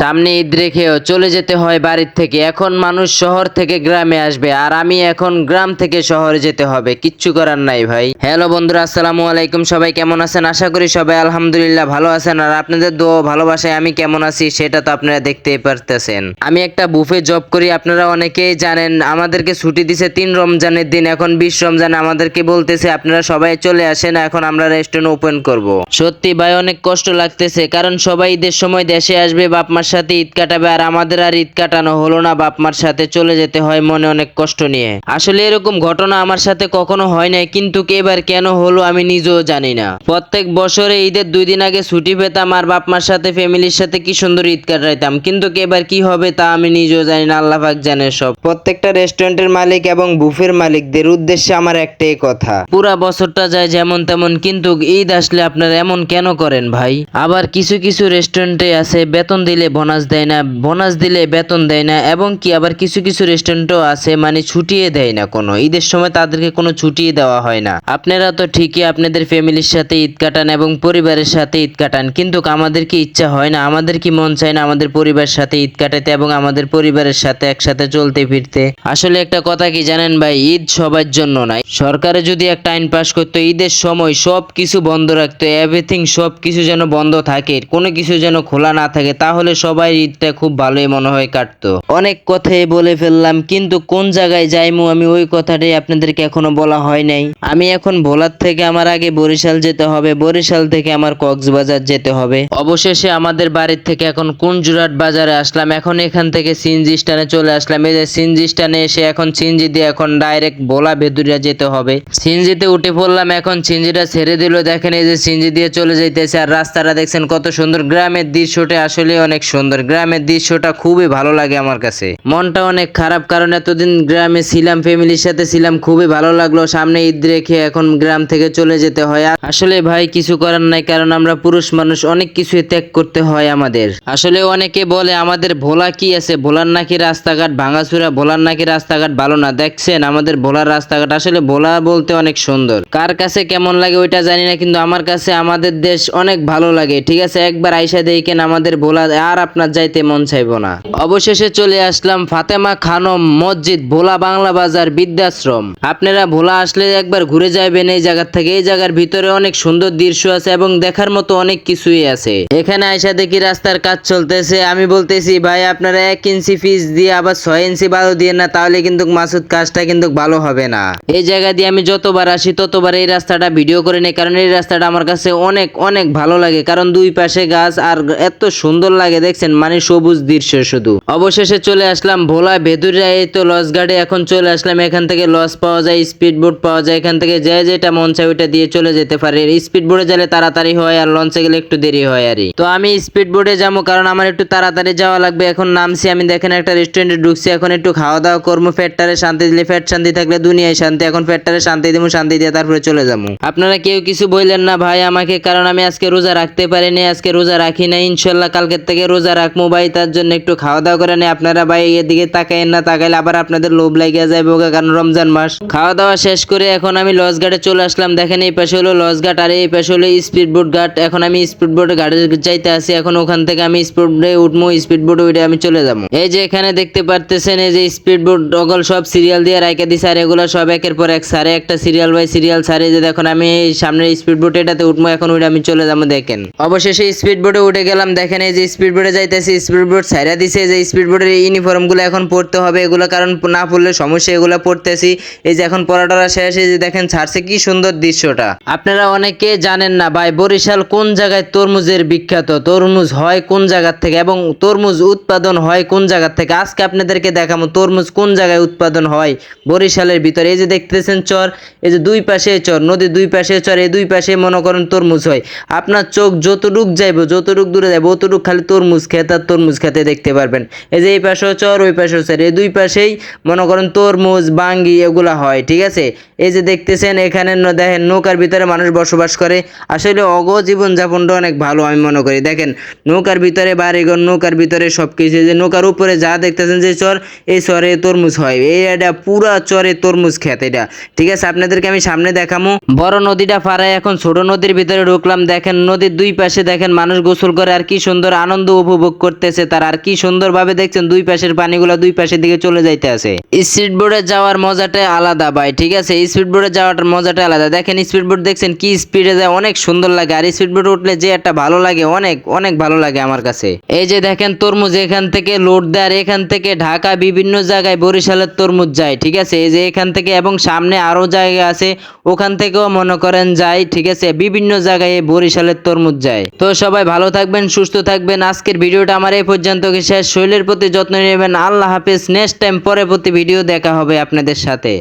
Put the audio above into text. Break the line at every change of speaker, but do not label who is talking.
সামনে ঈদ রেখেও চলে যেতে হয় বাড়ির থেকে। এখন মানুষ শহর থেকে গ্রামে আসবে, আর আমি এখন গ্রাম থেকে শহরে যেতে হবে। কিচ্ছু করার নাই ভাই। হ্যালো বন্ধুরা, আসসালামু আলাইকুম। সবাই কেমন আছেন? আশা করি সবাই আলহামদুলিল্লাহ ভালো আছেন। আর আপনাদের দোয়া ভালোবাসায় আমি কেমন আছি সেটা তো আপনারা দেখতেই পারতেছেন। আমি একটা বুফে জব করি, আপনারা অনেকেই জানেন। আমাদেরকে ছুটি দিছে তিন রমজানের দিন। এখন বিশ রমজান, আমাদেরকে বলতেছে, আপনারা সবাই চলে আসেন, এখন আমরা রেস্টুরেন্ট ওপেন করব। সত্যি ভাই, অনেক কষ্ট লাগতেছে, কারণ সবাই ঈদের সময় দেশে আসবে বাপ মার সাথে ঈদ কাটাবে আর আমাদের আর ঈদ কাটানো হলো না বাপ মার সাথে চলে যেতে হয় মনে অনেক কষ্ট নিয়ে। আসলে এরকম ঘটনা আমার সাথে কখনো হয় নাই, কিন্তু এবার কেন হলো আমি নিজেও জানি না। প্রত্যেক বছরে ঈদের দুই দিন আগে ছুটি পেতাম আর বাপ মার সাথে ফ্যামিলির সাথে কি সুন্দর ঈদ কাটাইতাম, কিন্তু এবার কি হবে তা আমি নিজেও জানি না, আল্লাহ পাক জানে সব। প্রত্যেকটা রেস্টুরেন্টের মালিক এবং বুফের মালিকদের উদ্দেশ্যে আমার একটাই কথা, পুরা বছরটা যায় যেমন তেমন, কিন্তু ঈদ আসলে আপনারা এমন কেন করেন ভাই? আবার কিছু কিছু রেস্টুরেন্টে আছে বেতন দিলে বোনাস দেয় না, বোনাস দিলে বেতন দেয় না, এবং কি আবার কিছু কিছু রেস্টুরেন্টও আছে মানে ছুটিয়ে দেয় না কোনো। ঈদের সময় তাদেরকে কোনো ছুটিয়ে দেওয়া হয় না। আপনারা তো ঠিকই আপনাদের ফ্যামিলির সাথে ঈদ কাটান এবং পরিবারের সাথে ঈদ কাটান, কিন্তু আমাদের কি ইচ্ছা হয় না? আমাদের কি মন চায় না আমাদের পরিবারের সাথে ঈদ কাটাতে এবং আমাদের পরিবারের সাথে একসাথে চলতে ফিরতে? আসলে একটা কথা কি জানেন ভাই, ঈদ সবার জন্য নাই সরকারে যদি একটা আইন পাশ করতো, ঈদের সময় সব কিছু বন্ধ রাখতো এভরিথিং সব কিছু যেন বন্ধ থাকে, কোনো কিছু যেন খোলা না থাকে, তাহলে সবাই ঈদটা খুব ভালোই মনে হয় কাটতো। অনেক কথাই বলে ফেললাম, কিন্তু কোন জায়গায় যাইমু আমি ওই কথাটাই আপনাদেরকে এখনও বলা হয় নাই। আমি এখন ভোলার থেকে আমার আগে বরিশাল যেতে হবে, বরিশাল থেকে আমার কক্সবাজার যেতে হবে। অবশেষে আমাদের বাড়ির থেকে এখন কোন জুরাট বাজারে আসলাম, এখন এখান থেকে সিনজি স্টানে চলে আসলাম। এই যে সিনজি স্টানে এসে এখন সিনজি দিয়ে এখন ডাইরেক্ট ভোলা ভেদুরিয়া যেতে হবে। সিনজিতে উঠে পড়লাম, এখন সিনজিটা ছেড়ে দিল, দেখেন এই যে সিনজি দিয়ে চলে যাইতেছে। আর রাস্তাটা দেখছেন কত সুন্দর, গ্রামের দৃশ্যটা আসলে অনেক সুন্দর গ্রামের দৃশ্যটা খুবই ভালো লাগে আমার কাছে। মনটা অনেক খারাপ কারণ এতদিন গ্রামে ছিলাম, ফ্যামিলির সাথে ছিলাম, খুবই ভালো লাগল। সামনে ঈদ রেখে এখন গ্রাম থেকে চলে যেতে হয়। আসলে ভাই, কিছু করার নাই, কারণ আমরা পুরুষ মানুষ, অনেক কিছু ত্যাগ করতে হয় আমাদের। আসলে অনেকে বলে, আমাদের ভোলা কি আছে? ভোলার নাকি রাস্তাঘাট ভাঙাচুরা, ভোলার নাকি রাস্তাঘাট ভালো না? দেখছেন, আমাদের ভোলার রাস্তাঘাট আসলে ভোলা বলতে অনেক সুন্দর। কার কাছে কেমন লাগে ওইটা জানি না, কিন্তু আমার কাছে আমাদের দেশ অনেক ভালো লাগে। ঠিক আছে, একবার আইসা দেখেন আমাদের ভোলা। আর আপনার যাইতে মন চাইব না। অবশেষে চলে আসলাম ফাতেমা খানম মসজিদ ভোলা বাংলা বাজার বৃদ্ধাশ্রম। আপনারা ভোলা আসলে একবার ঘুরে যাবেন এই জায়গার থেকে। এই জায়গার ভিতরে অনেক সুন্দর দৃশ্য আছে এবং দেখার মতো অনেক কিছুই আছে। এখানে আইসা দেখি রাস্তার কাজ চলতেছে। আমি বলতেছি, ভাই, আপনারা এক ইঞ্চি ফিস দিয়ে আবার ছয় ইঞ্চি বালু দিয়ে না, তাহলে কিন্তু মাসুদ কাজটা কিন্তু ভালো হবে না। এই জায়গা দিয়ে আমি যতবার আসি, ততবার এই রাস্তাটা ভিডিও করে নিই, কারণ এই রাস্তাটা আমার কাছে অনেক অনেক ভালো লাগে। কারণ দুই পাশে গাছ আর এত সুন্দর লাগে দেখছেন মানে সবুজ দৃশ্য শুধু। অবশেষে চলে আসলাম ভোলা ভেদুরিয়া, এই তো লস গাড়ি, এখন চলে আসলাম এখান থেকে লস পাওয়া যায় স্পিড বোট পাওয়া যায়, এখান থেকে যে যেটা মন চায় ওইটা দিয়ে চলে যেতে পারে। স্পিড বোটে গেলে তাড়াতাড়ি হয় আর লঞ্চে গেলে একটু দেরি হয় আর তো আমি স্পিড বোটে যাব কারণ আমার একটু তাড়াতাড়ি যাওয়া লাগবে। এখন নামছি, আমি দেখেন একটা রেস্টুরেন্টে ঢুকছি, এখন একটু খাওয়া দাওয়া করব ফ্যাটটারে শান্তি দিলে ফ্যাট শান্তি থাকলে দুনিয়ায় শান্তি, এখন ফ্যাটটারে শান্তি দিব, শান্তি দিয়ে তারপরে চলে যাব। আপনারা কেউ কিছু বললেন না ভাই আমাকে, কারণ আমি আজকে রোজা রাখতে পারিনি, আজকে রোজা রাখি না ইনশাল্লাহ কালকের থেকে রোজা রাখব ভাই তার জন্য একটু খাওয়া দাওয়া করে নেই আপনারা ভাই এদিকে তাকাইন না, তাকাইলে আবার আপনাদের লোভ লাগিয়ে যাবে ওকে কারণ রমজান মাস। খাওয়া দাওয়া শেষ করে এখন আমি লস ঘাটে চলে আসলাম। দেখেন এই পাশে হলো লস ঘাট, আর এই পাশে হলো স্পিড বোট ঘাট। এখন আমি স্পিড বোটে ঘাটে যাইতে আসি, এখন ওখান থেকে আমি স্পিড বোটে উঠবো স্পিড বোটে উঠে আমি চলে যাব। এই যে এখানে দেখতে পারতেছেন, এই যে স্পিড বোট, অগল সব সিরিয়াল দিয়ে রাইকা দিছে, আর এগুলো সব একের পর এক সারে। একটা সিরিয়াল বাই সিরিয়াল সারে, যে দেখুন আমি সামনের স্পিড বোটে এটাতে উঠবো এখন উঠে আমি চলে যাব, দেখেন। অবশেষে স্পিড বোটে উঠে গেলাম, দেখেন এই যে স্পিড বোটে যাইতেছি স্পিড বোট সাইরা দিছে। যে স্পিড বোটের ইউনিফর্মগুলো এখন পড়তে হবে, এগুলো কারণ না পড়লে সমস্যা, এগুলো পড়তেছি এই যে এখন পড়াটা শেষ, এই যে দেখেন ছাড়ছে কি সুন্দর দৃশ্যটা। আপনারা অনেকে জানেন না ভাই, বরিশাল কোন জায়গায় তরমুজের বিখ্যাত? তরমুজ হয় কোন জায়গার থেকে এবং তরমুজ উৎপাদন হয় কোন জায়গার থেকে? আজকে আপনাদেরকে দেখাবো তরমুজ কোন জায়গায় উৎপাদন হয় বরিশালের ভিতরে। এই যে দেখতেছেন চর, এই যে দুই পাশে চর, নদীর দুই পাশে চর, এই দুই পাশে মনে করেন তরমুজ হয়। আপনার চোখ যতটুক যাইবো, যতটুক দূরে যাব অতটুক খালি তরমুজ খেত আর তরমুজ খেতে দেখতে পারবেন। এই যে এই পাশেও চর, ওই পাশেও চর এই দুই পাশেই মনে করেন তরমুজ, বাঙ্গি এগুলা হয়, ঠিক আছে? এই যে দেখতেছেন, এখানে দেখেন নৌকার ভিতরে মানুষ বসবাস করে। আসলে অগ জীবনযাপনটা অনেক ভালো আমি মনে করি। দেখেন, নৌকার ভিতরে বাড়িঘর, নৌকার ভিতরে সব কিছু যে নৌকার উপরে যা দেখতেছেন যে চর, এই চরে তরমুজ হয়। এই এটা পুরা চরে তরমুজ খেত এটা, ঠিক আছে? আপনাদেরকে আমি সামনে দেখামো। বড় নদীটা পাড়ায় এখন ছোট নদীর ভিতরে ঢুকলাম। দেখেন, নদীর দুই পাশে দেখেন মানুষ গোসল করে, আর কি সুন্দর আনন্দ উপভোগ করতেছে, তার আর কি সুন্দরভাবে দেখছেন, দুই পাশের পানিগুলো দুই পাশের দিকে চলে যাইতে আছে স্পিড বোর্ডে যাওয়ার মজাটাই আলাদা ভাই, ঠিক আছে? স্পিড বোর্ডে যাওয়াটার মজাটা আলাদা। দেখেন, স্পিড বোর্ড দেখছেন কি স্পিডে যায়, অনেক সুন্দর লাগে। আর স্পিড বোর্ডে উঠলে যে একটা ভালো লাগে, অনেক অনেক ভালো লাগে আমার কাছে। এই যে দেখেন, তরমুজ এখান থেকে লোড দেয়, আর এখান থেকে ঢাকা বিভিন্ন জায়গায় বরিশালের তরমুজ যায়, ঠিক আছে? এই যে এখান থেকে এবং সামনে আরও জায়গা আছে, ওখান থেকেও মনে করেন যায়, ঠিক আছে? বিভিন্ন জায়গায় বরিশালের তরমুজ যায়। তো সবাই ভালো থাকবেন, সুস্থ থাকবেন। আজকের ভিডিওটা আমার এই পর্যন্ত শেষ? শরীরের প্রতি যত্ন নেবেন। আল্লাহ হাফিজ। নেক্সট টাইম পরে প্রতি ভিডিও দেখা হবে আপনাদের সাথে।